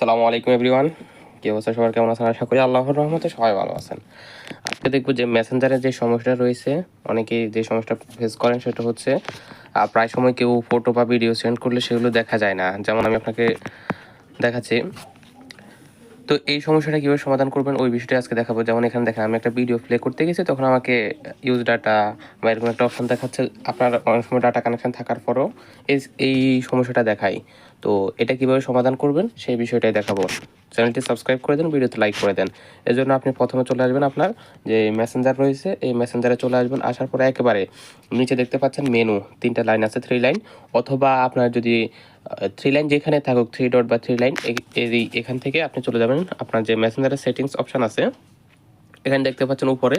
সালামু আলাইকুম এভরিওয়ান। কি অবস্থা সবার? কেমন আছেন? আশা করি আল্লাহর রহমতে সবাই ভালো আছেন। আজকে দেখব যে মেসেঞ্জারের যে সমস্যাটা রয়েছে, অনেকেই যে সমস্যা ফেস করেন সেটা হচ্ছে প্রায় সময় কেউ ফটো বা ভিডিও সেন্ড করলে সেগুলো দেখা যায় না। যেমন আমি আপনাকে দেখাচ্ছি। তো এই সমস্যাটা কীভাবে সমাধান করবেন ওই বিষয়টা আজকে দেখাবো। যেমন এখানে দেখেন, আমি একটা ভিডিও প্লে করতে গেছি, তখন আমাকে ইউজ ডাটা বা এরকম একটা অপশন দেখাচ্ছে। আপনার অনেক সময় ডাটা কানেকশান থাকার পরও এই সমস্যাটা দেখায়। তো এটা কীভাবে সমাধান করবেন সেই বিষয়টাই দেখাবো। চ্যানেলটি সাবস্ক্রাইব করে দেন, ভিডিওতে লাইক করে দেন। এর জন্য আপনি প্রথমে চলে আসবেন আপনার যে মেসেঞ্জার রয়েছে, এই মেসেঞ্জারে চলে আসবেন, আসার পরে একেবারে নিচে দেখতে পাচ্ছেন মেনু, তিনটা লাইন আছে থ্রি লাইন অথবা আপনার যদি থ্রি লাইন যেখানে থাকুক থ্রি ডট বা থ্রি লাইন এই, এখান থেকে আপনি চলে যাবেন। আপনার যে মেসেঞ্জারের সেটিংস অপশন আছে, এখানে দেখতে পাচ্ছেন উপরে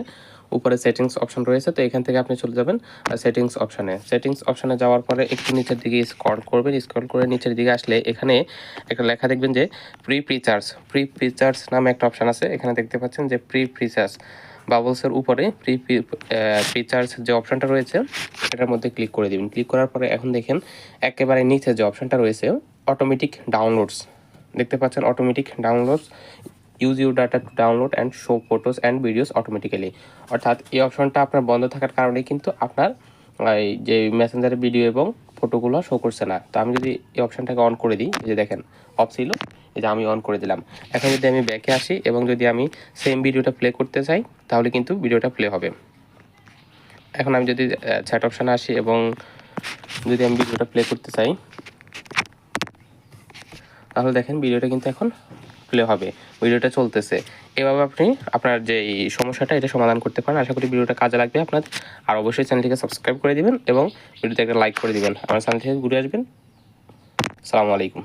উপরে সেটিংস অপশন রয়েছে, তো এখান থেকে আপনি চলে যাবেন সেটিংস অপশনে সেটিংস অপশনে যাওয়ার পরে একটু নিচের দিকে স্ক্রল করবেন স্ক্রল করে নিচের দিকে আসলে এখানে একটা লেখা দেখবেন যে প্রি প্রিচার্জ প্রি প্রিচার্জ নামে একটা অপশন আছে, এখানে দেখতে পাচ্ছেন যে প্রি প্রিচার্জ বাবলসের উপরে প্রি প্রিচার্জ যে অপশনটা রয়েছে, সেটার মধ্যে ক্লিক করে দিবেন। ক্লিক করার পরে এখন দেখেন, একেবারে নিচে যে অপশনটা রয়েছে অটোমেটিক ডাউনলোডস দেখতে পাচ্ছেন automatic downloads use your data to download and show photos and videos automatically অর্থাৎ এই অপশনটা আপনার বন্ধ থাকার কারণে কিন্তু আপনার, এই যে মেসেঞ্জারের ভিডিও এবং ফটোগুলো শো করছে না। তো আমি যদি এই অপশনটাকে অন করে দিই যে দেখেন অফ ছিল, এই যে আমি অন করে দিলাম। এখন যদি আমি ব্যাকে আসি এবং যদি আমি সেম ভিডিওটা প্লে করতে চাই, তাহলে কিন্তু ভিডিওটা প্লে হবে। এখন আমি যদি চ্যাট অপশানে আসি এবং যদি আমি ভিডিওটা প্লে করতে চাই, তাহলে দেখেন ভিডিওটা কিন্তু এখন প্লে হবে ভিডিওটা চলতেছে। এভাবে আপনি আপনার যে এই সমস্যাটা, এটা সমাধান করতে পারেন। আশা করি ভিডিওটা কাজে লাগবে আপনার আর অবশ্যই চ্যানেলটিকে সাবস্ক্রাইব করে দিবেন এবং ভিডিওতে একটা লাইক করে দিবেন। আমার চ্যানেল থেকে ঘুরে আসবেন। সালামু আলাইকুম।